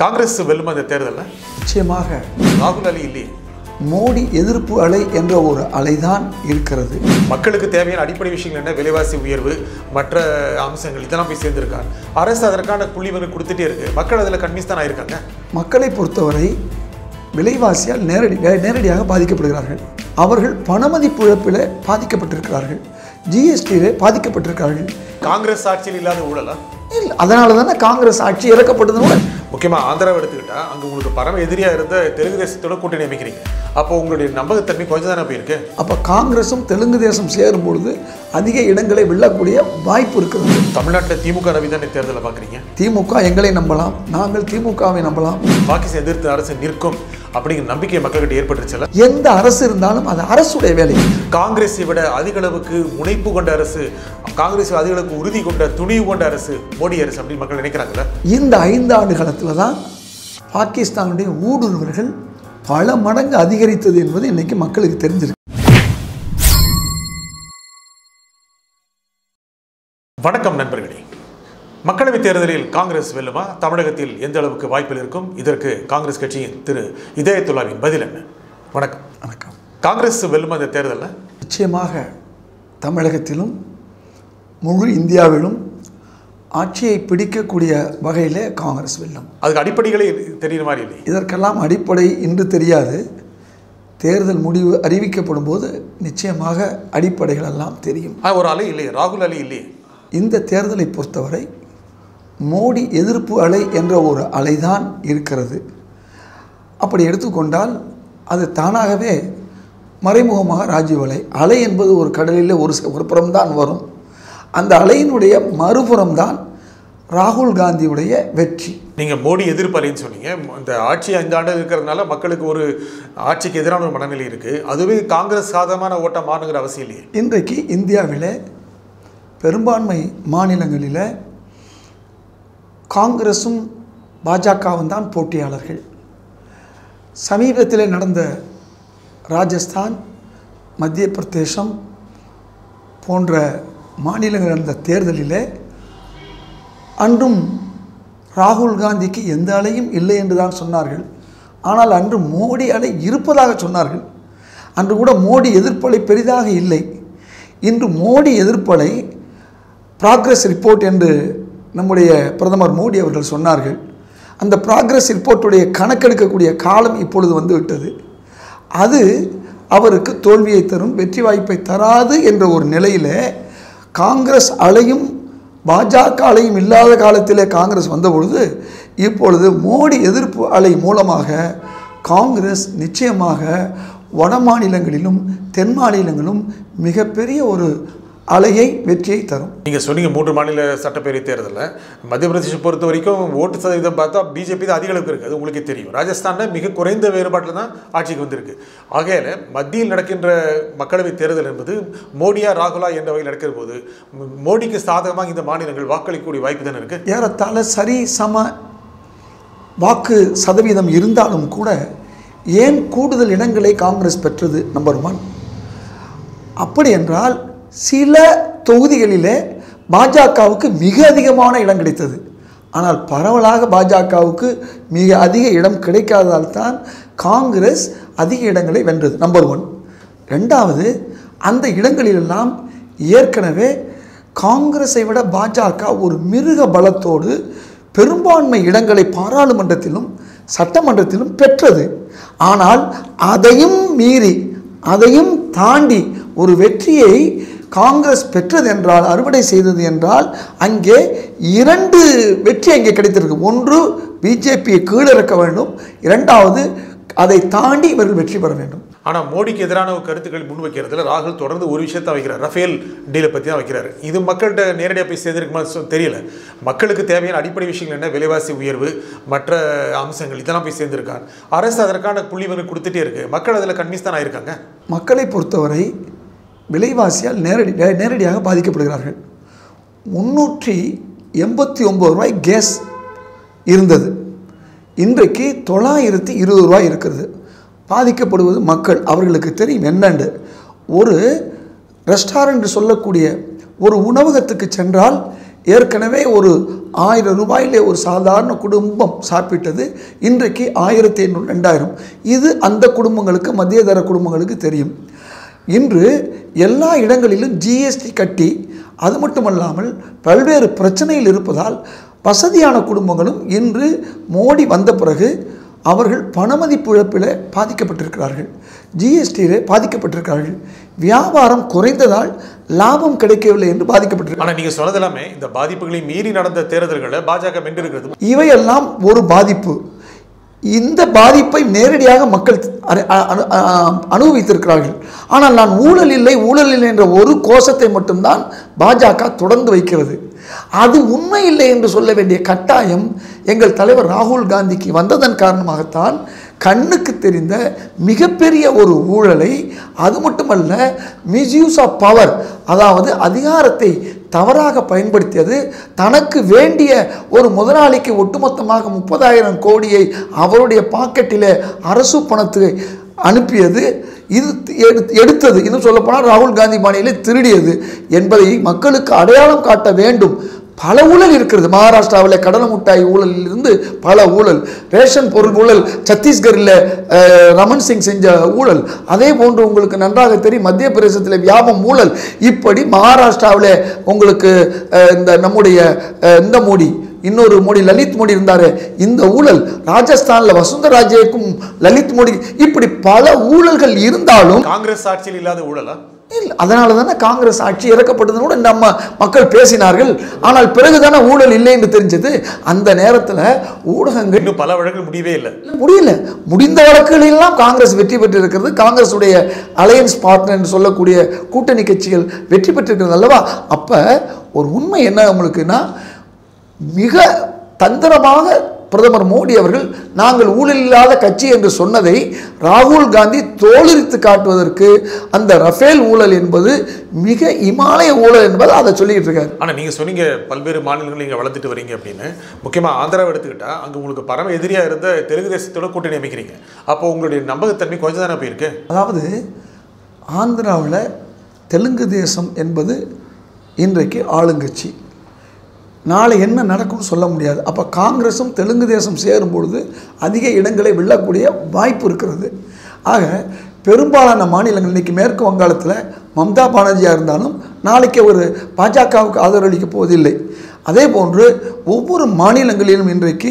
காங்கிரஸ் வெல்லும் அந்த தேர்தலில்? நிச்சயமாக. ராகுல் அலி இல்லையே. மோடி எதிர்ப்பு அலை என்ற ஒரு அலைதான் இருக்கிறது. மக்களுக்கு தேவையான அடிப்படை விஷயங்கள் என்ன? விலைவாசி உயர்வு மற்ற அம்சங்கள் இதெல்லாம் போய் சேர்ந்திருக்காங்க அரசு அதற்கான புள்ளிவர்கள் கொடுத்துட்டே இருக்கு. மக்கள் அதில் கன்வின்ஸ் தான் ஆயிருக்காங்க? மக்களை பொறுத்தவரை விலைவாசியால் நேரடி நேரடியாக பாதிக்கப்படுகிறார்கள். அவர்கள் பணமதிப்பு இழப்பில் பாதிக்கப்பட்டிருக்கிறார்கள். ஜிஎஸ்டியிலே பாதிக்கப்பட்டிருக்கிறார்கள் காங்கிரஸ் ஆட்சியில் இல்லாத ஊழலா? இல்லை அதனால தானே காங்கிரஸ் ஆட்சி இறக்கப்பட்டதுன்னு முக்கியமாக ஆந்திராவை எடுத்துக்கிட்டா அங்கே உங்களுக்கு பரம எதிரியாக இருந்த தெலுங்கு தேசத்தோட கூட்டணி அமைக்கிறீங்க. அப்போ உங்களுடைய நம்பகத்தன்மை கொஞ்சம் தானே போயிருக்கு? அப்போ காங்கிரஸும் தெலுங்கு தேசம் சேரும் பொழுது அதிக இடங்களை வெல்லக்கூடிய வாய்ப்பு இருக்கிறது தமிழ்நாட்டில் திமுக ரவி தானே தேர்தலை பார்க்குறீங்க? திமுக எங்களை நம்பலாம் நாங்கள் திமுகவை நம்பலாம். பாகிஸ்தான் எதிர்த்து அரசு நிற்கும். அப்படிங்கிற நம்பிக்கை மக்கள்கிட்ட ஏற்பட்டுருச்சுல எந்த அரசு இருந்தாலும் அது அரசுடைய வேலை. காங்கிரஸை விட அதிக அளவுக்கு முனைப்பு கொண்ட அரசு காங்கிரஸ் அதிக அளவுக்கு உறுதி கொண்ட துணிவு கொண்ட அரசு மோடி அரசு அப்படின்னு மக்கள் நினைக்கிறாங்கல்ல? இந்த ஐந்து ஆண்டு காலத்தில் தான் பாகிஸ்தானுடைய ஊடுருவல்கள் பல மடங்கு அதிகரித்தது என்பது இன்னைக்கு மக்களுக்கு தெரிஞ்சிருக்கு. வணக்கம் மக்களவைத் தேர்தலில் காங்கிரஸ் வெல்லுமா? தமிழகத்தில் எந்த அளவுக்கு வாய்ப்புகள் இருக்கும்? இதற்கு காங்கிரஸ் கட்சியின் திரு இதயத்துல்லாவின் பதில் என்ன? வணக்கம். வணக்கம். காங்கிரஸ் வெல்லுமா இந்த தேர்தலில்? நிச்சயமாக தமிழகத்திலும் முழு இந்தியாவிலும் ஆட்சியை பிடிக்கக்கூடிய வகையில் காங்கிரஸ் வெல்லும். அதுக்கு அடிப்படைகளே தெரியுற மாதிரி இல்லை இதற்கெல்லாம் அடிப்படை இன்று தெரியாது. தேர்தல் முடிவு அறிவிக்கப்படும் போது நிச்சயமாக அடிப்படைகள் எல்லாம் தெரியும். ஒரு அலை இல்லையே. ராகுல் அலி இல்லையே. இந்த தேர்தலை பொறுத்தவரை மோடி எதிர்ப்பு அலை என்ற ஒரு அலைதான் இருக்கிறது. அப்படி எடுத்துக்கொண்டால் அது தானாகவே மறைமுகமாக ராஜீவ் அலை அலை என்பது ஒரு கடலில் ஒரு ச- ஒரு புறம்தான் வரும். அந்த அலையினுடைய மறுபுறம்தான் ராகுல் காந்தியுடைய வெற்றி. நீங்கள் மோடி எதிர்ப்பு அலைன்னு சொன்னீங்க. இந்த ஆட்சி ஐந்து ஆண்டு இருக்கிறதுனால மக்களுக்கு ஒரு ஆட்சிக்கு எதிரான ஒரு மனநிலை இருக்குது அதுவே காங்கிரஸ் சாதகமான ஓட்டம் மாறுங்கிற அவசியம் இல்லையே. இன்றைக்கு இந்தியாவில் பெரும்பான்மை மாநிலங்களில் காங்கிரஸும் பாஜகவும் தான் போட்டியாளர்கள். சமீபத்தில் நடந்த ராஜஸ்தான் மத்திய பிரதேசம் போன்ற மாநிலங்கள் நடந்த தேர்தலில் அன்றும் ராகுல் காந்திக்கு எந்த அலையும் இல்லை என்று தான் சொன்னார்கள். ஆனால் அன்று மோடி அலை இருப்பதாக சொன்னார்கள். அன்று கூட மோடி எதிர்ப்பலை பெரிதாக இல்லை. இன்று மோடி எதிர்ப்பலை ப்ராக்ரஸ் ரிப்போர்ட் என்று நம்முடைய பிரதமர் மோடி அவர்கள் சொன்னார்கள் அந்த ப்ராக்ரஸ் ரிப்போர்ட்டுடைய கணக்கெடுக்கக்கூடிய காலம் இப்பொழுது வந்துவிட்டது அது அவருக்கு தோல்வியை தரும் வெற்றி வாய்ப்பை தராது என்ற ஒரு நிலையில் காங்கிரஸ் அலையும் பாஜக அலையும் இல்லாத காலத்திலே காங்கிரஸ் வந்தபொழுது இப்பொழுது மோடி எதிர்ப்பு அலை மூலமாக காங்கிரஸ் நிச்சயமாக வட மாநிலங்களிலும் தென் மாநிலங்களும் மிகப்பெரிய ஒரு அலையை வெற்றியை தரும். நீங்கள் சொன்னீங்க மூன்று மாநில சட்டப்பேரவை தேர்தலில். மத்திய பிரதேசம் பொறுத்த வரைக்கும் ஓட்டு சதவீதம் பார்த்தா பிஜேபி தான் அதிக அளவுக்கு இருக்குது அது உங்களுக்கே தெரியும். ராஜஸ்தானில் மிக குறைந்த வேறுபாட்டில் தான் ஆட்சிக்கு வந்திருக்கு. ஆகையால் மத்தியில் நடக்கின்ற மக்களவைத் தேர்தல் என்பது மோடியா ராகுலா என்ற வகையில் நடக்கிற போது மோடிக்கு சாதகமாக இந்த மாநிலங்கள் வாக்களிக்கக்கூடிய வாய்ப்பு தானே இருக்குது ஏறத்தாழ சரி சம வாக்கு சதவீதம் இருந்தாலும் கூட ஏன் கூடுதல் இடங்களை காங்கிரஸ் பெற்றது நம்பர் ஒன் அப்படி என்றால் சில தொகுதிகளிலே பாஜகவுக்கு மிக அதிகமான இடம் கிடைத்தது. ஆனால் பரவலாக பாஜகவுக்கு மிக அதிக இடம் கிடைக்காததால் தான் காங்கிரஸ் அதிக இடங்களை வென்றது. நம்பர் ஒன் ரெண்டாவது அந்த இடங்களிலெல்லாம் ஏற்கனவே காங்கிரஸை விட பாஜக ஒரு மிருக பலத்தோடு பெரும்பான்மை இடங்களை பாராளுமன்றத்திலும் சட்டமன்றத்திலும் பெற்றது. ஆனால் அதையும் மீறி அதையும் தாண்டி ஒரு வெற்றியை காங்கிரஸ் பெற்றது என்றால் அறுவடை செய்தது என்றால் அங்கே இரண்டு வெற்றி அங்கே கிடைத்திருக்கு. ஒன்று பிஜேபியை கீழிறக்க வேண்டும். இரண்டாவது அதை தாண்டி இவர்கள் வெற்றி பெற வேண்டும். ஆனால் மோடிக்கு எதிரான கருத்துக்கள் முன்வைக்கிறதுல ராகுல் தொடர்ந்து ஒரு விஷயத்தை வைக்கிறார். ரஃபேல் டீலை பற்றி தான் வைக்கிறாரு. இது மக்கள்கிட்ட நேரடியாக போய் சேர்ந்திருக்குமா தெரியல. மக்களுக்கு தேவையான அடிப்படை விஷயங்கள் என்ன? விலைவாசி உயர்வு மற்ற அம்சங்கள் இதெல்லாம் போய் சேர்ந்திருக்காங்க அரசு அதற்கான புள்ளிவர்கள் கொடுத்துட்டே இருக்கு. மக்கள் அதில் கன்வின்ஸ் தான் ஆயிருக்காங்க மக்களை பொறுத்தவரை விலைவாசியால் நேரடி நேரடியாக பாதிக்கப்படுகிறார்கள். முன்னூற்றி எண்பத்தி ஒம்பது ரூபாய் கேஸ் இருந்தது. இன்றைக்கு தொள்ளாயிரத்தி இருபது ரூபாய் இருக்கிறது. பாதிக்கப்படுவது மக்கள் அவர்களுக்கு தெரியும் என்னண்டு. ஒரு ரெஸ்டாரண்ட் சொல்லக்கூடிய ஒரு உணவகத்துக்கு சென்றால் ஏற்கனவே ஒரு ஆயிரம் ரூபாயிலே ஒரு சாதாரண குடும்பம் சாப்பிட்டது. இன்றைக்கு ஆயிரத்தி ஐநூறு ரெண்டாயிரம். இது அந்த குடும்பங்களுக்கு மத்தியதர குடும்பங்களுக்கு தெரியும். இன்று எல்லா இடங்களிலும் ஜிஎஸ்டி கட்டி அது மட்டுமல்லாமல் பல்வேறு பிரச்சனைகள் இருப்பதால் வசதியான குடும்பங்களும் இன்று மோடி வந்த பிறகு அவர்கள் பணமதிப்பு இழப்பில் பாதிக்கப்பட்டிருக்கிறார்கள். ஜிஎஸ்டியில் பாதிக்கப்பட்டிருக்கிறார்கள். வியாபாரம் குறைந்ததால் லாபம் கிடைக்கவில்லை என்று பாதிக்கப்பட்டிருக்கிறார்கள். ஆனா நீங்க சொன்னது எல்லாமே இந்த பாதிப்புகளை மீறி நடந்த தேர்தல்களை பாஜக வென்றிருக்கிறது. இவையெல்லாம் ஒரு பாதிப்பு. இந்த பாதிப்பை நேரடியாக மக்கள் அ- அனுபவித்திருக்கிறார்கள். ஆனால் நான் ஊழல் இல்லை ஊழல் இல்லை என்ற ஒரு கோஷத்தை மட்டும்தான் பாஜக தொடர்ந்து வைக்கிறது. அது உண்மை இல்லை என்று சொல்ல வேண்டிய கட்டாயம் எங்கள் தலைவர் ராகுல் காந்திக்கு வந்ததன் காரணமாகத்தான் கண்ணுக்கு தெரிந்த மிகப்பெரிய ஒரு ஊழலை அது மட்டுமல்ல மிஸ்யூஸ் ஆஃப் பவர் அதாவது அதிகாரத்தை தவறாக பயன்படுத்தியது. தனக்கு வேண்டிய ஒரு முதலாளிக்கு ஒட்டுமொத்தமாக முப்பதாயிரம் கோடியை அவருடைய பாக்கெட்டில் அரசு பணத்தை அனுப்பியது. இது எடுத்தது. இன்னும் சொல்லப்போனால் ராகுல் காந்தி பாணியிலே திருடியது என்பதை மக்களுக்கு அடையாளம் காட்ட வேண்டும். பல ஊழல் இருக்கிறது. மகாராஷ்டிராவில் கடலை மிட்டாய் ஊழலில் இருந்து பல ஊழல். ரேஷன் பொருள் ஊழல் சத்தீஸ்கரில் அஹ், ரமன் சிங் செஞ்ச ஊழல். அதே போன்று உங்களுக்கு நன்றாக தெரியும் மத்திய பிரதேசத்தில் வியாபம் ஊழல். இப்படி மகாராஷ்டிராவில் உங்களுக்கு இந்த நம்முடைய அஹ், இந்த மோடி இன்னொரு மோடி லலித் மோடி இருந்தார் இந்த ஊழல். ராஜஸ்தான்ல வசுந்தராஜேக்கும் லலித் மோடி இப்படி பல ஊழல்கள் இருந்தாலும் காங்கிரஸ் ஆட்சியில் இல்லாத ஊழலா? இல்லை அதனால தானே காங்கிரஸ் ஆட்சி இறக்கப்பட்டதுன்னு கூட நம்ம மக்கள் பேசினார்கள். ஆனால் பிறகுதானே ஊழல் இல்லை என்று தெரிஞ்சது. அந்த நேரத்தில் ஊடகங்கள் இன்னும் பல வழக்குகள் முடியவே இல்லை. முடியல. முடிந்த வழக்குகளெல்லாம் காங்கிரஸ் வெற்றி பெற்றிருக்கிறது. காங்கிரஸுடைய அலையன்ஸ் பார்ட்னர் சொல்லக்கூடிய கூட்டணி கட்சிகள் வெற்றி பெற்றிருக்கிறது அல்லவா? அப்போ ஒரு உண்மை என்ன உங்களுக்குன்னா மிக தந்திரமாக பிரதமர் மோடி அவர்கள் நாங்கள் ஊழல் இல்லாத கட்சி என்று சொன்னதை ராகுல் காந்தி தோலுரித்து காட்டுவதற்கு அந்த ரஃபேல் ஊழல் என்பது மிக இமாலய ஊழல் என்பது அதை சொல்லிட்டு இருக்காரு. ஆனா நீங்க சொன்னீங்க பல்வேறு மாநிலங்கள் நீங்க வளர்த்துட்டு வரீங்க அப்படின்னு. முக்கியமா ஆந்திராவை எடுத்துக்கிட்டா அங்க உங்களுக்கு பரம எதிரியா இருந்த தெலுங்கு தேசத்தோட கூட்டணி அமைக்கிறீங்க. அப்போ உங்களுடைய நம்பகத்தன்மை கொஞ்சம் தானே போயிருக்கு? அதாவது ஆந்திராவில் தெலுங்கு தேசம் என்பது இன்றைக்கு ஆளுங்கட்சி. நாளை என்ன நடக்கும்னு சொல்ல முடியாது. அப்போ காங்கிரஸும் தெலுங்கு தேசம் சேரும் பொழுது அதிக இடங்களை வெல்லக்கூடிய வாய்ப்பு இருக்கிறது. ஆக பெரும்பாலான மாநிலங்கள் இன்றைக்கி மேற்கு வங்காளத்தில் மம்தா பானர்ஜியாக இருந்தாலும் நாளைக்கு ஒரு பாஜகவுக்கு ஆதரவளிக்க போவதில்லை. அதே போன்று ஒவ்வொரு மாநிலங்களிலும் இன்றைக்கு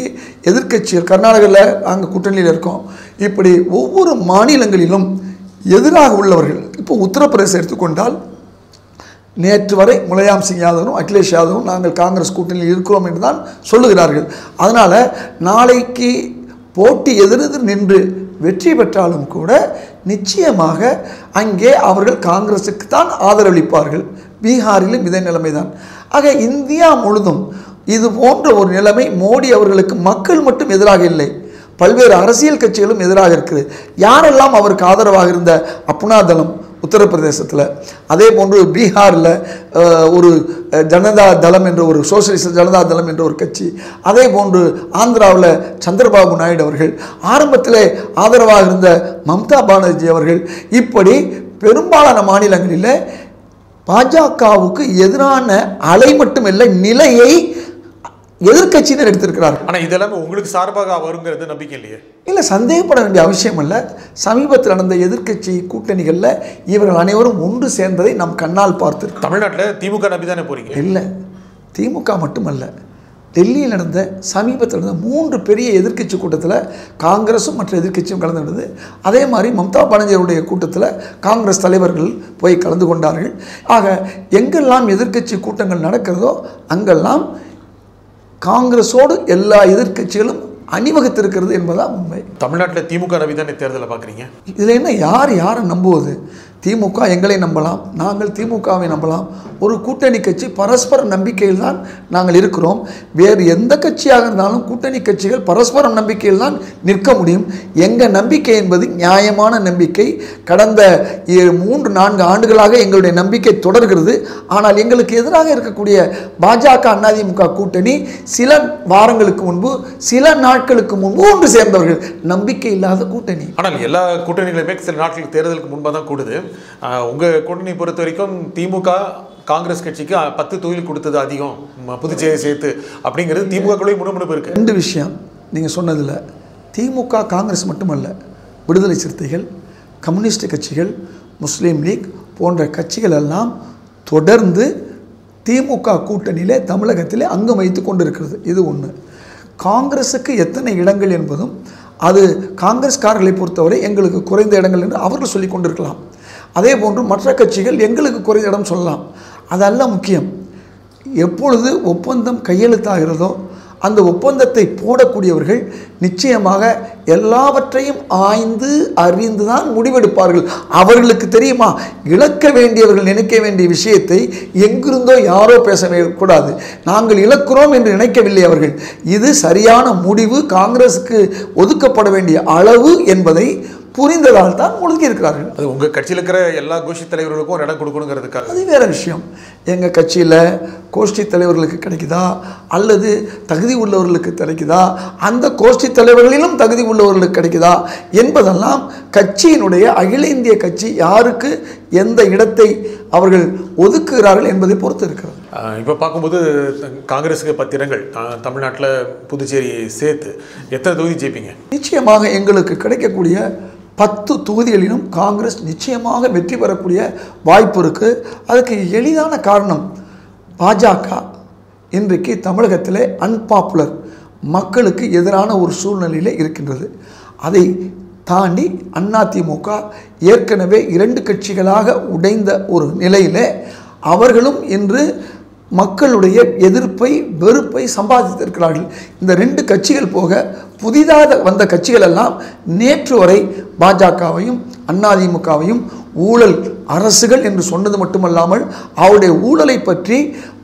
எதிர்க்கட்சிகள் கர்நாடகாவில் நாங்கள் கூட்டணியில் இருக்கோம். இப்படி ஒவ்வொரு மாநிலங்களிலும் எதிராக உள்ளவர்கள் இப்போ உத்தரப்பிரதேசம் எடுத்துக்கொண்டால் நேற்று வரை முலாயம் சிங் யாதவும் அகிலேஷ் யாதவும் நாங்கள் காங்கிரஸ் கூட்டணியில் இருக்கிறோம் என்று தான் சொல்லுகிறார்கள். அதனால் நாளைக்கு போட்டி எதிரெதிர் நின்று வெற்றி பெற்றாலும் கூட நிச்சயமாக அங்கே அவர்கள் காங்கிரஸுக்கு தான் ஆதரவளிப்பார்கள். பீகாரிலும் இதே நிலைமை தான் ஆக இந்தியா முழுதும் இது போன்ற ஒரு நிலைமை மோடி அவர்களுக்கு மக்கள் மட்டும் எதிராக இல்லை. பல்வேறு அரசியல் கட்சிகளும் எதிராக இருக்குது. யாரெல்லாம் அவருக்கு ஆதரவாக இருந்த அப்னா தளம் உத்தரப்பிரதேசத்தில். அதே போன்று பீகாரில் ஒரு ஜனதா தளம் என்ற ஒரு சோசியலிச ஜனதா தளம் என்ற ஒரு கட்சி. அதே போன்று ஆந்திராவில் சந்திரபாபு நாயுடு அவர்கள் ஆரம்பத்தில் ஆதரவாக இருந்த மம்தா பானர்ஜி அவர்கள் இப்படி பெரும்பாலான மாநிலங்களில் பாஜகவுக்கு எதிரான அலை மட்டுமில்லை நிலையை எதிர்க்கட்சியினர் எடுத்திருக்கிறார்கள். ஆனா இதெல்லாமே உங்களுக்கு சார்பாக வருங்கிறது நம்பிக்கை இல்லையே? இல்லை சந்தேகப்பட வேண்டிய அவசியம் இல்லை. சமீபத்தில் நடந்த எதிர்க்கட்சி கூட்டணிகளில் இவர்கள் அனைவரும் ஒன்று சேர்ந்ததை நாம் கண்ணால் பார்த்திருக்கோம் தமிழ்நாட்டுல திமுக நம்பி தானே போறீங்க? இல்லை திமுக மட்டுமல்ல. டெல்லியில் நடந்த சமீபத்தில் நடந்த மூன்று பெரிய எதிர்க்கட்சி கூட்டத்தில் காங்கிரஸும் மற்ற எதிர்க்கட்சியும் கலந்து நடந்தது. அதே மாதிரி மம்தா பானர்ஜியுடைய கூட்டத்தில் காங்கிரஸ் தலைவர்கள் போய் கலந்து கொண்டார்கள். ஆக எங்கெல்லாம் எதிர்க்கட்சி கூட்டங்கள் நடக்கிறதோ அங்கெல்லாம் காங்கிரஸோடு எல்லா எதிர்க்கட்சிகளும் அணிவகுத்திருக்கிறது என்பதுதான் உண்மை. தமிழ்நாட்டுல திமுக நம்பி தானே தேர்தலை பாக்குறீங்க இதில் என்ன யார் யாரை நம்புவது? திமுக எங்களை நம்பலாம் நாங்கள் திமுகவை நம்பலாம். ஒரு கூட்டணி கட்சி பரஸ்பர நம்பிக்கையில் தான் நாங்கள் இருக்கிறோம். வேறு எந்த கட்சியாக இருந்தாலும் கூட்டணி கட்சிகள் பரஸ்பர நம்பிக்கையில் தான் நிற்க முடியும். எங்கள் நம்பிக்கை என்பது நியாயமான நம்பிக்கை. கடந்த ஏ- மூன்று நான்கு ஆண்டுகளாக எங்களுடைய நம்பிக்கை தொடர்கிறது. ஆனால் எங்களுக்கு எதிராக இருக்கக்கூடிய பாஜக அதிமுக கூட்டணி சில வாரங்களுக்கு முன்பு சில நாட்களுக்கு முன்பு ஒன்று சேர்ந்தவர்கள். நம்பிக்கை இல்லாத கூட்டணி. ஆனால் எல்லா கூட்டணிகளுமே சில நாட்களுக்கு தேர்தலுக்கு முன்பாக தான் கூடுது. ஆஹ் உங்க கூட்டணி பொறுத்த வரைக்கும் திமுக காங்கிரஸ் கட்சிக்கு பத்து தொழில் கொடுத்தது அதிகம். புதுச்சேரி சேர்த்து. அப்படிங்கிறது திமுக முணுமுணுப்பு இருக்கு. ரெண்டு விஷயம் நீங்கள் சொன்னதில். திமுக காங்கிரஸ் மட்டுமல்ல விடுதலை சிறுத்தைகள் கம்யூனிஸ்ட் கட்சிகள் முஸ்லீம் லீக் போன்ற கட்சிகள் எல்லாம் தொடர்ந்து திமுக கூட்டணியிலே தமிழகத்திலே அங்கம் வைத்து கொண்டிருக்கிறது. இது ஒன்று காங்கிரஸுக்கு எத்தனை இடங்கள் என்பதும் அது காங்கிரஸ்காரர்களை பொறுத்தவரை எங்களுக்கு குறைந்த இடங்கள் என்று அவர்கள் சொல்லிக் கொண்டிருக்கலாம். அதே போன்று மற்ற கட்சிகள் எங்களுக்கு குறைந்த இடம் சொல்லலாம். அதல்ல முக்கியம் எப்பொழுது ஒப்பந்தம் கையெழுத்தாகிறதோ அந்த ஒப்பந்தத்தை போடக்கூடியவர்கள் நிச்சயமாக எல்லாவற்றையும் ஆய்ந்து அறிந்து தான் முடிவெடுப்பார்கள். அவர்களுக்கு தெரியுமா? இழக்க வேண்டியவர்கள் நினைக்க வேண்டிய விஷயத்தை எங்கிருந்தோ யாரோ பேச கூடாது. நாங்கள் இழக்கிறோம் என்று நினைக்கவில்லை அவர்கள். இது சரியான முடிவு. காங்கிரஸுக்கு ஒதுக்கப்பட வேண்டிய அளவு என்பதை புரிந்ததால் தான் ஒதுக்கி இருக்கிறார்கள். அது உங்க கட்சியில் இருக்கிற எல்லா கோஷி தலைவர்களுக்கும் ஒரு இடம் கொடுக்கணுங்கிறதுக்காக. அது வேற விஷயம். எங்கள் கட்சியில் கோஷ்டி தலைவர்களுக்கு கிடைக்குதா? அல்லது தகுதி உள்ளவர்களுக்கு கிடைக்குதா? அந்த கோஷ்டி தலைவர்களிலும் தகுதி உள்ளவர்களுக்கு கிடைக்குதா? என்பதெல்லாம் கட்சியினுடைய அகில இந்திய கட்சி யாருக்கு எந்த இடத்தை அவர்கள் ஒதுக்குகிறார்கள் என்பதை பொறுத்து இருக்கிறது. இப்ப பார்க்கும்போது காங்கிரஸுக்கு பத்து இடங்கள் த- தமிழ்நாட்டுல புதுச்சேரி சேர்த்து எத்தனை தொகுதி ஜெயிப்பீங்க? நிச்சயமாக எங்களுக்கு கிடைக்கக்கூடிய பத்து தொகுதிகளிலும் காங்கிரஸ் நிச்சயமாக வெற்றி பெறக்கூடிய வாய்ப்பு இருக்குது அதுக்கு எளிதான காரணம் பாஜக. இன்றைக்கு தமிழகத்திலே அன்பாப்புலர் மக்களுக்கு எதிரான ஒரு சூழ்நிலையில் இருக்கின்றது. அதை தாண்டி அதிமுக ஏற்கனவே இரண்டு கட்சிகளாக உடைந்த ஒரு நிலையிலே அவர்களும் இன்று மக்களுடைய எதிர்ப்பை வெறுப்பை சம்பாதித்திருக்கிறார்கள். இந்த ரெண்டு கட்சிகள் போக புதிதாக வந்த கட்சிகள் எல்லாம் நேற்று வரை பாஜகவையும் அதிமுகவையும் ஊழல் அரசுகள் என்று சொன்னது மட்டுமல்லாமல் அவருடைய ஊழலை பற்றி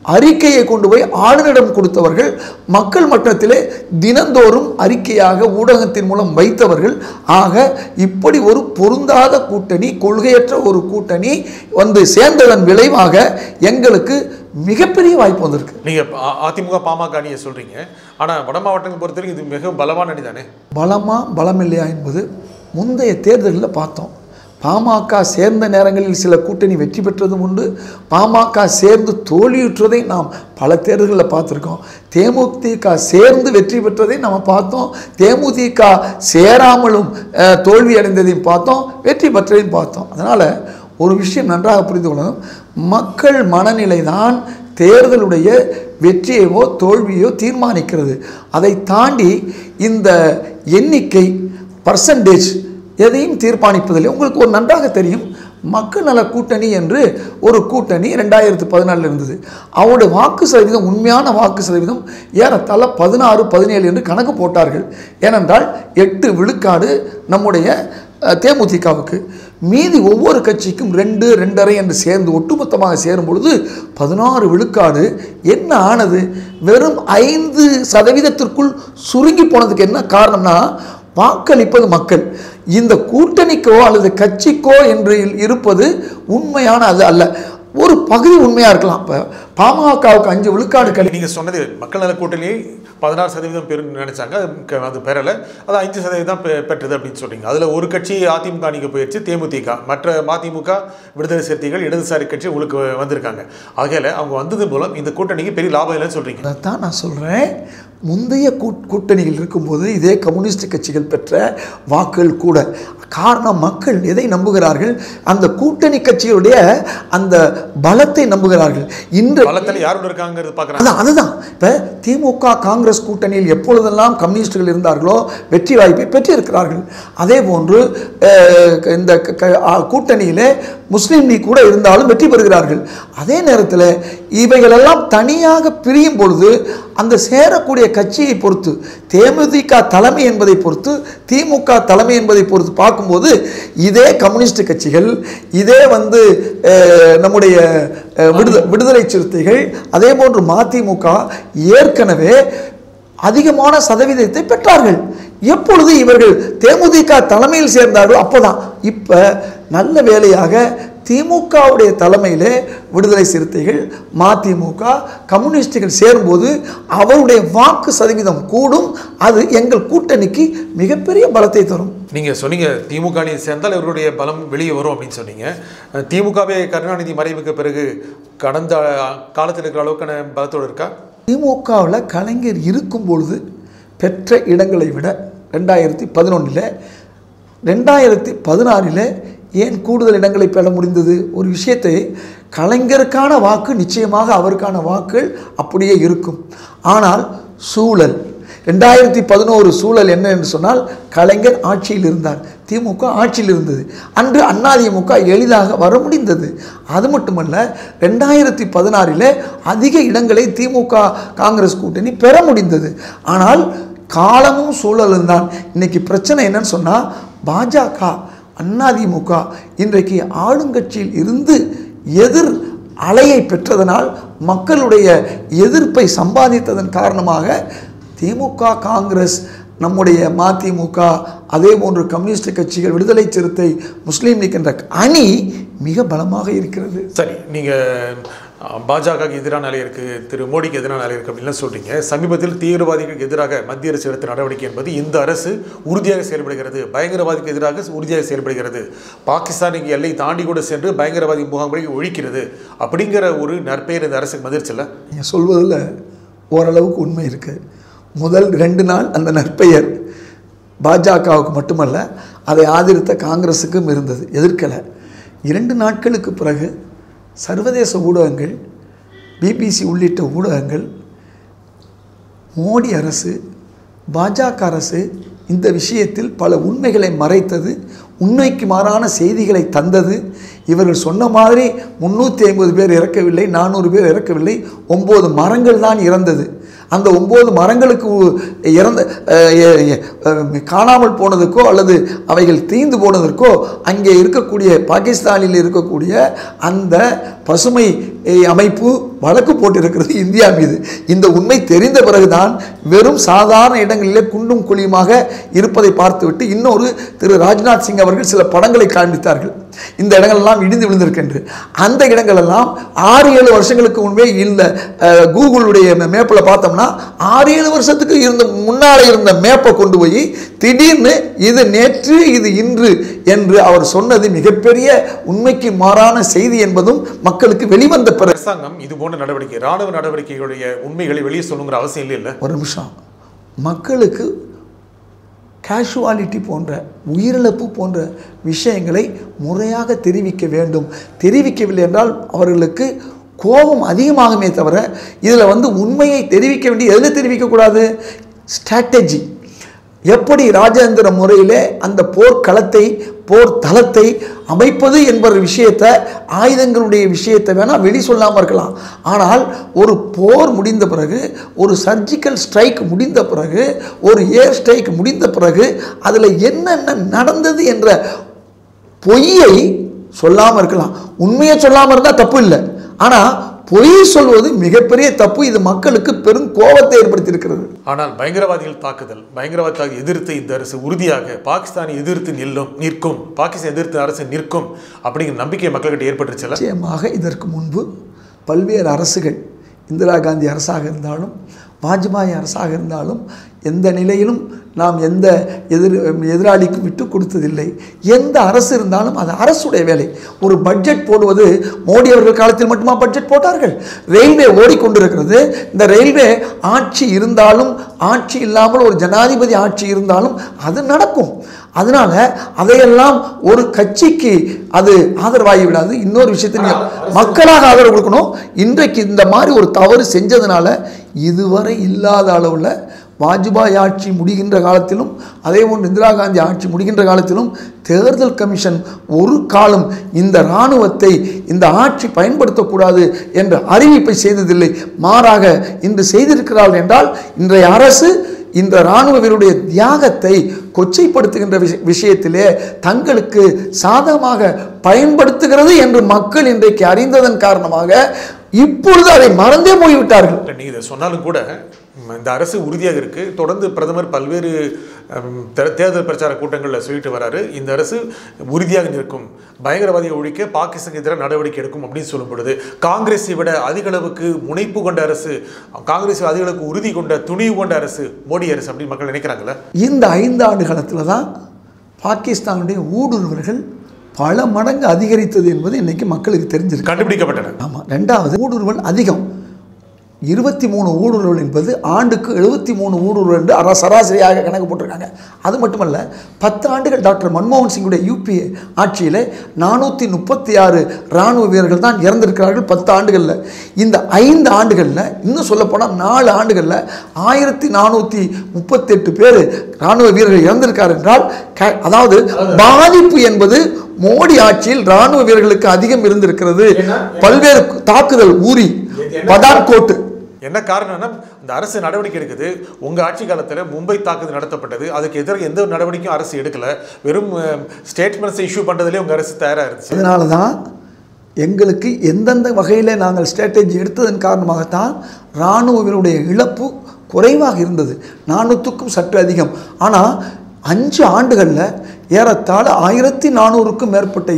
அறிக்கையை கொண்டு போய் ஆளுநரிடம் கொடுத்தவர்கள் மக்கள் மட்டத்திலே தினந்தோறும் அறிக்கையாக ஊடகத்தின் மூலம் வைத்தவர்கள். ஆக இப்படி ஒரு பொருந்தாத கூட்டணி கொள்கையற்ற ஒரு கூட்டணி வந்து சேர்ந்ததன் விளைவாக எங்களுக்கு மிகப்பெரிய வாய்ப்பு வந்திருக்கு. நீங்க அ- அதிமுக பாமக அணியை சொல்றீங்க. ஆனா வட மாவட்டங்கள் பொறுத்த வரைக்கும் இது மிக பலமான அணி தானே பலமா பலமில்லையா என்பது முந்தைய தேர்தலில் பார்த்தோம். பாமக சேர்ந்த நேரங்களில் சில கூட்டணி வெற்றி பெற்றதும் உண்டு. பாமக சேர்ந்து தோல்வியுற்றதை நாம் பல தேர்தல்களில் பார்த்துருக்கோம். தேமுதிக சேர்ந்து வெற்றி பெற்றதை நம்ம பார்த்தோம். தேமுதிக சேராமலும் தோல்வி அடைந்ததையும் பார்த்தோம். வெற்றி பெற்றதையும் பார்த்தோம். அதனால் ஒரு விஷயம் நன்றாக புரிந்து கொள்ளணும். மக்கள் மனநிலை தான் தேர்தலுடைய வெற்றியவோ தோல்வியோ தீர்மானிக்கிறது. அதை தாண்டி இந்த எண்ணிக்கை பர்சன்டேஜ் எதையும் தீர்மானிப்பதில்லை உங்களுக்கு ஒரு நன்றாக தெரியும் மக்கள் நல கூட்டணி என்று ஒரு கூட்டணி ரெண்டாயிரத்து பதினாலில் இருந்தது. அவருடைய வாக்கு சதவீதம் உண்மையான வாக்கு சதவீதம் ஏறத்தாழ பதினாறு பதினேழு என்று கணக்கு போட்டார்கள். ஏனென்றால் எட்டு விழுக்காடு நம்முடைய தேமுதிகவுக்கு. மீதி ஒவ்வொரு கட்சிக்கும் ரெண்டு ரெண்டரை என்று சேர்ந்து ஒட்டுமொத்தமாக சேரும் பொழுது பதினாறு விழுக்காடு. என்ன ஆனது? வெறும் ஐந்து சதவீதத்திற்குள் சுருங்கி போனதுக்கு என்ன காரணம்னா வாக்களிப்பது மக்கள். இந்த கூட்டணிக்கோ அல்லது கட்சிக்கோ என்று இருப்பது உண்மையான அது அல்ல. ஒரு பகுதி உண்மையாக இருக்கலாம். இப்போ பாமகவுக்கு அஞ்சு விழுக்காடு கழி நீங்கள் சொன்னது மக்கள் நல கூட்டணி பதினாறு சதவீதம் பெரு நினைச்சாங்க. அது பெறல. அது அஞ்சு சதவீதம் பெற்றது அப்படின்னு சொல்றீங்க. அதுல ஒரு கட்சி அதிமுக அணிக்கு போயிடுச்சு தேமுதிக. மற்ற மதிமுக விடுதலை சிறுத்தைகள் இடதுசாரி கட்சி உங்களுக்கு வந்திருக்காங்க. ஆகையில அவங்க வந்தது மூலம் இந்த கூட்டணிக்கு பெரிய லாபம் இல்லைன்னு சொல்றீங்க. அதைத்தான் நான் சொல்கிறேன் முந்தைய கூட் கூட்டணியில் இருக்கும்போது இதே கம்யூனிஸ்ட் கட்சிகள் பெற்ற வாக்குகள் கூட. காரணம் மக்கள் எதை நம்புகிறார்கள்? அந்த கூட்டணி கட்சியுடைய அந்த பலத்தை நம்புகிறார்கள். இன்று பலத்தில் யாரோட இருக்காங்கிறது பாக்குறாங்க. அதான் அதுதான். இப்போ திமுக காங்கிரஸ் கூட்டணியில் எப்பொழுதெல்லாம் கம்யூனிஸ்டுகள் இருந்தார்களோ வெற்றி வாய்ப்பை பெற்றிருக்கிறார்கள். அதே போன்று இந்த கூட்டணியிலே முஸ்லீம் லீக் கூட இருந்தாலும் வெற்றி பெறுகிறார்கள். அதே நேரத்தில் இவைகளெல்லாம் தனியாக பிரியும் பொழுது அந்த சேரக்கூடிய கட்சியை பொறுத்து தேமுதிக தலைமை என்பதை பொறுத்து திமுக தலைமை என்பதை பொறுத்து பார்க்கும்போது இதே கம்யூனிஸ்ட் கட்சிகள் இதே வந்து நம்முடைய விடுதலை சிறுத்தைகள் அதே போன்று மதிமுக ஏற்கனவே அதிகமான சதவீதத்தை பெற்றார்கள். எப்பொழுது இவர்கள் தேமுதிக தலைமையில் சேர்ந்தார்களோ அப்போதான். இப்போ நல்ல வேலையாக திமுகவுடைய தலைமையிலே விடுதலை சிறுத்தைகள் மதிமுக கம்யூனிஸ்டுகள் சேரும்போது அவருடைய வாக்கு சதவீதம் கூடும். அது எங்கள் கூட்டணிக்கு மிகப்பெரிய பலத்தை தரும். நீங்க சொன்னீங்க திமுக அணியை சேர்ந்தால் இவருடைய பலம் வெளியே வரும் அப்படின்னு சொன்னீங்க. திமுகவே கருணாநிதி மறைவுக்கு பிறகு கடந்த காலத்தில் இருக்கிற அளவுக்கான பலத்தோடு இருக்கா? திமுகவில் கலைஞர் இருக்கும் பொழுது பெற்ற இடங்களை விட ரெண்டாயிரத்தி பதினொன்றில் ரெண்டாயிரத்தி பதினாறில் ஏன் கூடுதல் இடங்களை பெற முடிந்தது? ஒரு விஷயத்தை கலைஞருக்கான வாக்கு நிச்சயமாக அவருக்கான வாக்குகள் அப்படியே இருக்கும். ஆனால் சூழல் ரெண்டாயிரத்தி பதினோரு சூழல் என்ன என்று சொன்னால் கலைஞர் ஆட்சியில் இருந்தார். திமுக ஆட்சியில் இருந்தது. அன்று அதிமுக எளிதாக வர முடிந்தது. அது மட்டுமல்ல ரெண்டாயிரத்தி பதினாறில் அதிக இடங்களை திமுக காங்கிரஸ் கூட்டணி பெற முடிந்தது. ஆனால் காலமும் சூழலும் தான். இன்னைக்கு பிரச்சனை என்னன்னு சொன்னால் பாஜக அதிமுக இன்றைக்கு ஆளுங்கட்சியில் இருந்து எதிர் அலையை பெற்றதனால் மக்களுடைய எதிர்ப்பை சம்பாதித்ததன் காரணமாக திமுக காங்கிரஸ் நம்முடைய மதிமுக அதே போன்று கம்யூனிஸ்ட் கட்சிகள் விடுதலை சிறுத்தை முஸ்லீம் லீக் என்ற அணி மிக பலமாக இருக்கிறது. சரி நீங்கள் பாஜகவுக்கு எதிரான நிலை இருக்குது திரு மோடிக்கு எதிரான நிலை இருக்குது அப்படின்லாம் சொல்கிறீங்க சமீபத்தில் தீவிரவாதிகளுக்கு எதிராக மத்திய அரசு எடுத்த நடவடிக்கை என்பது இந்த அரசு உறுதியாக செயல்படுகிறது. பயங்கரவாதிக்கு எதிராக உறுதியாக செயல்படுகிறது. பாகிஸ்தானுக்கு எல்லை தாண்டி கூட சென்று பயங்கரவாதி முகாம்களை ஒழிக்கிறது. அப்படிங்கிற ஒரு நற்பெயர் இந்த அரசுக்கு மதிர்ச்சில்ல நீங்கள் சொல்வதில் ஓரளவுக்கு உண்மை இருக்குது முதல் ரெண்டு நாள் அந்த நற்பெயர் பாஜகவுக்கு மட்டுமல்ல அதை ஆதரித்த காங்கிரஸுக்கும் இருந்தது எதிர்க்கலை. இரண்டு நாட்களுக்கு பிறகு சர்வதேச ஊடகங்கள் பிபிசி உள்ளிட்ட ஊடகங்கள் மோடி அரசு பாஜக அரசு இந்த விஷயத்தில் பல உண்மைகளை மறைத்தது உண்மைக்கு மாறான செய்திகளை தந்தது. இவர்கள் சொன்ன மாதிரி முந்நூற்றி ஐம்பது பேர் இறக்கவில்லை நானூறு பேர் இறக்கவில்லை ஒம்பது மரங்கள் தான் இறந்தது. அந்த ஒம்பது மரங்களுக்கு உ- இறந்த காணாமல் போனதுக்கோ அல்லது அவைகள் தீந்து போனதற்கோ அங்கே இருக்கக்கூடிய பாகிஸ்தானில் இருக்கக்கூடிய அந்த பசுமை அமைப்பு வழக்கு போட்டிருக்கிறது இந்தியா மீது. இந்த உண்மை தெரிந்த பிறகுதான் வெறும் சாதாரண இடங்களிலே குண்டும் குழியுமாக இருப்பதை பார்த்துவிட்டு இன்னொரு திரு ராஜ்நாத் சிங் அவர்கள் சில படங்களை காண்பித்தார்கள். இந்த இடங்களெல்லாம் இடிந்து விழுந்திருக்கின்று அந்த இடங்களெல்லாம் ஆறு ஏழு வருஷங்களுக்கு முன்பே இல்லை கூகுளுடைய மேப்பில் பார்த்தோம்னா ஆறு ஏழு வருஷத்துக்கு இருந்த முன்னால் இருந்த மேப்பை கொண்டு போய் திடீர்னு இது நேற்று இது இன்று என்று அவர் சொன்னது மிகப்பெரிய உண்மைக்கு மாறான செய்தி என்பதும் மக்களுக்கு வெளிவந்த பிறகு. அரசாங்கம் இது போன்ற நடவடிக்கை ராணுவ நடவடிக்கைகளுடைய உண்மைகளை வெளியே சொல்லணுங்கிற அவசியம் இல்லை இல்லை ஒரு நிமிஷம். மக்களுக்கு கேஷுவாலிட்டி போன்ற உயிரிழப்பு போன்ற விஷயங்களை முறையாக தெரிவிக்க வேண்டும். தெரிவிக்கவில்லை என்றால் அவர்களுக்கு கோபம் அதிகமாகுமே தவிர இதில் வந்து உண்மையை தெரிவிக்க வேண்டிய எதில் தெரிவிக்கக்கூடாது? ஸ்ட்ராட்டஜி எப்படி ராஜேந்திர முறையிலே அந்த போர்க்களத்தை போர் தளத்தை அமைப்பது என்பது விஷயத்தை ஆயுதங்களுடைய விஷயத்தை வேணால் வெளி சொல்லாமல் இருக்கலாம். ஆனால் ஒரு போர் முடிந்த பிறகு ஒரு சர்ஜிக்கல் ஸ்ட்ரைக் முடிந்த பிறகு ஒரு ஏர் ஸ்ட்ரைக் முடிந்த பிறகு அதில் என்னென்ன நடந்தது என்ற பொய்யை சொல்லாமல் இருக்கலாம். உண்மையை சொல்லாமல் இருந்தால் தப்பு இல்லை. ஆனால் பொய் சொல்வது மிகப்பெரிய தப்பு. இது மக்களுக்கு பெரும் கோபத்தை ஏற்படுத்தியிருக்கிறது. ஆனால் பயங்கரவாதிகள் தாக்குதல் பயங்கரவாதத்தை எதிர்த்து இந்த அரசு உறுதியாக பாகிஸ்தானை எதிர்த்து நில்லும் நிற்கும் பாகிஸ்தான் எதிர்த்து அரசு நிற்கும் அப்படிங்கிற நம்பிக்கை மக்கள்கிட்ட ஏற்பட்டுருச்சுல நிச்சயமாக இதற்கு முன்பு பல்வேறு அரசுகள் இந்திரா காந்தி அரசாக இருந்தாலும் வாஜ்பாய் அரசாக இருந்தாலும் எந்த நிலையிலும் நாம் எந்த எதிர் எதிராளிக்கு விட்டு கொடுத்ததில்லை. எந்த அரசு இருந்தாலும் அது அரசுடைய வேலை. ஒரு பட்ஜெட் போடுவது மோடி அவர்கள் காலத்தில் மட்டுமா பட்ஜெட் போட்டார்கள்? ரயில்வே ஓடிக்கொண்டிருக்கிறது. இந்த ரயில்வே ஆட்சி இருந்தாலும் ஆட்சி இல்லாமல் ஒரு ஜனாதிபதி ஆட்சி இருந்தாலும் அது நடக்கும். அதனால அதையெல்லாம் ஒரு கட்சிக்கு அது ஆதரவாகி விடாது. இன்னொரு விஷயத்தை நீங்க மக்களாக ஆதரவு கொடுக்கணும். இன்றைக்கு இந்த மாதிரி ஒரு தவறு செஞ்சதுனால இதுவரை இல்லாத அளவில் வாஜ்பாய் ஆட்சி முடிகின்ற காலத்திலும் அதே போன்று இந்திரா காந்தி ஆட்சி முடிகின்ற காலத்திலும் தேர்தல் கமிஷன் ஒரு காலம் இந்த இராணுவத்தை இந்த ஆட்சி பயன்படுத்தக்கூடாது என்ற அறிவிப்பை செய்ததில்லை. மாறாக இன்று செய்திருக்கிறார்கள் என்றால் இன்றைய அரசு இந்த இராணுவ வீரருடைய தியாகத்தை கொச்சைப்படுத்துகின்ற விஷய விஷயத்திலே தங்களுக்கு சாதகமாக பயன்படுத்துகிறது என்று மக்கள் இன்றைக்கு அறிந்ததன் காரணமாக இப்பொழுது அதை மறந்தே போய்விட்டார்கள். நீங்கள் இதை சொன்னாலும் கூட இந்த அரசு உறுதியாக இருக்குது தொடர்ந்து பிரதமர் பல்வேறு தேர்தல் பிரச்சார கூட்டங்களில் சொல்லிட்டு வராரு. இந்த அரசு உறுதியாக நிற்கும். பயங்கரவாதியை ஒழிக்க பாகிஸ்தான் எதிராக நடவடிக்கை எடுக்கும் அப்படின்னு சொல்லும் பொழுது காங்கிரஸை விட அதிக அளவுக்கு முனைப்பு கொண்ட அரசு காங்கிரஸ் அதிக அளவுக்கு உறுதி கொண்ட துணிவு கொண்ட அரசு மோடி அரசு அப்படின்னு மக்கள் நினைக்கிறாங்கல்ல? இந்த ஐந்து ஆண்டு காலத்தில் தான் பாகிஸ்தானுடைய ஊடுருவல்கள் பல மடங்கு அதிகரித்தது என்பது இன்னைக்கு மக்களுக்கு தெரிஞ்சிருக்கு. கண்டுபிடிக்கப்பட்டன. ஆமாம் ரெண்டாவது ஊடுருவல் அதிகம். இருபத்தி மூணு ஊடுருவல் என்பது ஆண்டுக்கு எழுபத்தி மூணு ஊடுருவல் என்று அர- சராசரியாக கணக்கு போட்டிருக்காங்க. அது மட்டுமல்ல பத்து ஆண்டுகள் டாக்டர் மன்மோகன் சிங்குடைய யூபிஏ ஆட்சியில் நானூற்றி முப்பத்தி ஆறு இராணுவ வீரர்கள் தான் இறந்திருக்கிறார்கள் பத்து ஆண்டுகளில். இந்த ஐந்து ஆண்டுகளில் இன்னும் சொல்லப்போனால் நாலு ஆண்டுகளில் ஆயிரத்தி நானூற்றி முப்பத்தெட்டு பேர் இராணுவ வீரர்கள் இறந்திருக்கார் என்றால் க- அதாவது பாதிப்பு என்பது மோடி ஆட்சியில் இராணுவ வீரர்களுக்கு அதிகம் இருந்திருக்கிறது. பல்வேறு தாக்குதல் ஊரி பதான்கோட்டு என்ன காரணம்னா இந்த அரசு நடவடிக்கை எடுக்குது. உங்க ஆட்சி காலத்துல மும்பை தாக்குதல் நடத்தப்பட்டது. அதுக்கு எதிராக எந்த ஒரு நடவடிக்கையும் அரசு எடுக்கல. வெறும் ஸ்டேட்மெண்ட்ஸ் இஷ்யூ பண்றதுலேயே உங்க அரசு தயாரா இருந்துச்சு அதனால தான் எங்களுக்கு எந்தெந்த வகையில் நாங்கள் ஸ்ட்ராட்டஜி எடுத்ததன் காரணமாகத்தான் இராணுவர்களுடைய இழப்பு குறைவாக இருந்தது. நானூற்றுக்கும் சற்று அதிகம். ஆனால் அஞ்சு ஆண்டுகளில் ஏறத்தாழ ஆயிரத்தி நானூறுக்கும் மேற்பட்ட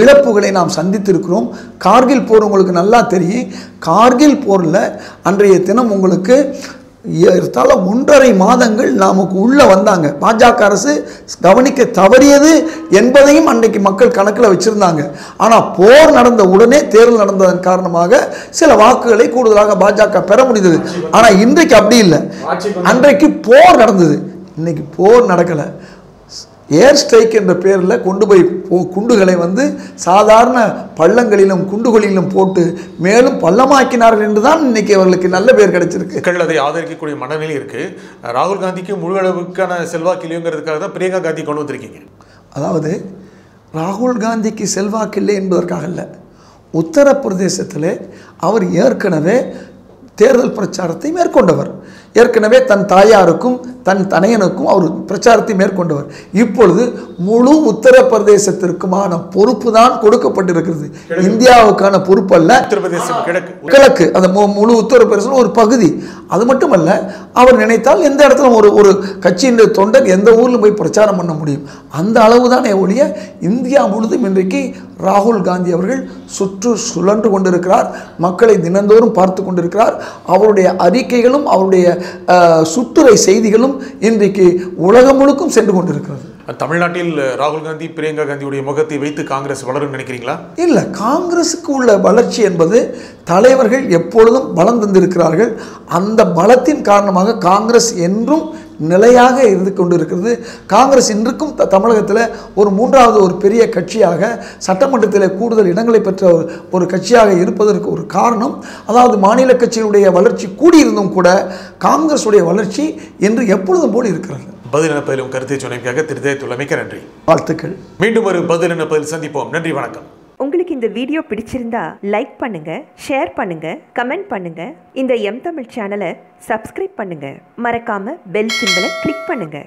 இழப்புகளை நாம் சந்தித்திருக்கிறோம். கார்கில் போர் உங்களுக்கு நல்லா தெரியும். கார்கில் போரில் அன்றைய தினம் உங்களுக்கு ஏறத்தாழ ஒன்றரை மாதங்கள் நமக்கு உள்ளே வந்தாங்க. பாஜக அரசு கவனிக்க தவறியது என்பதையும் அன்றைக்கு மக்கள் கணக்கில் வச்சுருந்தாங்க. ஆனால் போர் நடந்த உடனே தேர்தல் நடந்ததன் காரணமாக சில வாக்குகளை கூடுதலாக பாஜக பெற முடிந்தது. ஆனால் இன்றைக்கு அப்படி இல்லை. அன்றைக்கு போர் நடந்தது. இன்னைக்கு போர் நடக்கலை. ஏர் ஸ்ட்ரைக் என்ற பேரில் கொண்டு போய் போ- குண்டுகளை வந்து சாதாரண பள்ளங்களிலும் குண்டுகளிலும் போட்டு மேலும் பள்ளமாக்கினார்கள் என்று தான் இன்னைக்கு அவர்களுக்கு நல்ல பேர் கிடைச்சிருக்கு. மக்கள் அதை ஆதரிக்கக்கூடிய மனநிலை இருக்கு. ராகுல் காந்திக்கு முழு அளவுக்கான செல்வாக்கு இல்லைங்கிறதுக்காக தான் பிரியங்கா காந்தி கொண்டு வந்திருக்கீங்க. அதாவது ராகுல் காந்திக்கு செல்வாக்கு இல்லை என்பதற்காக அல்ல. உத்தரப்பிரதேசத்தில் அவர் ஏற்கனவே தேர்தல் பிரச்சாரத்தை மேற்கொண்டவர். ஏற்கனவே தன் தாயாருக்கும் தன் தனையனுக்கும் அவர் பிரச்சாரத்தை மேற்கொண்டவர். இப்பொழுது முழு உத்தரப்பிரதேசத்திற்குமான பொறுப்பு தான் கொடுக்கப்பட்டிருக்கிறது இந்தியாவுக்கான பொறுப்பு அல்ல கிழக்கு. அந்த முழு உத்தரப்பிரதேசம் ஒரு பகுதி. அது மட்டுமல்ல அவர் நினைத்தால் எந்த இடத்துல ஒரு ஒரு கட்சியின் தொண்டன் எந்த ஊரில் போய் பிரச்சாரம் பண்ண முடியும். அந்த அளவு தானே ஒழிய இந்தியா முழுதும் இன்றைக்கு ராகுல் காந்தி அவர்கள் சுற்று சுழன்று கொண்டிருக்கிறார். மக்களை தினந்தோறும் பார்த்து கொண்டிருக்கிறார். அவருடைய அறிக்கைகளும் அவருடைய சுற்றுரை செய்திகளும் இன்றைக்கு உலகம் முழுக்கும் சென்று கொண்டிருக்கிறது. தமிழ்நாட்டில் ராகுல் காந்தி பிரியங்கா காந்தியுடைய முகத்தை வைத்து காங்கிரஸ் வளரும் நினைக்கிறீங்களா? இல்லை காங்கிரஸுக்கு உள்ள வளர்ச்சி என்பது தலைவர்கள் எப்பொழுதும் பலம் தந்திருக்கிறார்கள் அந்த பலத்தின் காரணமாக காங்கிரஸ் என்றும் நிலையாக இருந்து கொண்டிருக்கிறது. காங்கிரஸ் இன்றுக்கும் தமிழகத்தில் ஒரு மூன்றாவது ஒரு பெரிய கட்சியாக சட்டமன்றத்தில் கூடுதல் இடங்களை பெற்ற ஒரு ஒரு கட்சியாக இருப்பதற்கு ஒரு காரணம். அதாவது மாநில கட்சிகளுடைய வளர்ச்சி கூடியிருந்தும் கூட காங்கிரஸுடைய வளர்ச்சி என்று எப்பொழுதும் போல் இருக்கிறது. பதில் எனப்பதிலும் கருத்தை சொன்னமைக்காக திரு ஜெயத்துள்ளமைக்க நன்றி. வாழ்த்துக்கள். மீண்டும் ஒரு பதில் எனப்பதில் சந்திப்போம். நன்றி வணக்கம். உங்களுக்கு இந்த வீடியோ பிடிச்சிருந்தா லைக் பண்ணுங்க ஷேர் பண்ணுங்க கமெண்ட் பண்ணுங்க. இந்த எம் தமிழ் சேனலை சப்ஸ்கிரைப் பண்ணுங்க. மறக்காம பெல் சிம்பிளை கிளிக் பண்ணுங்க.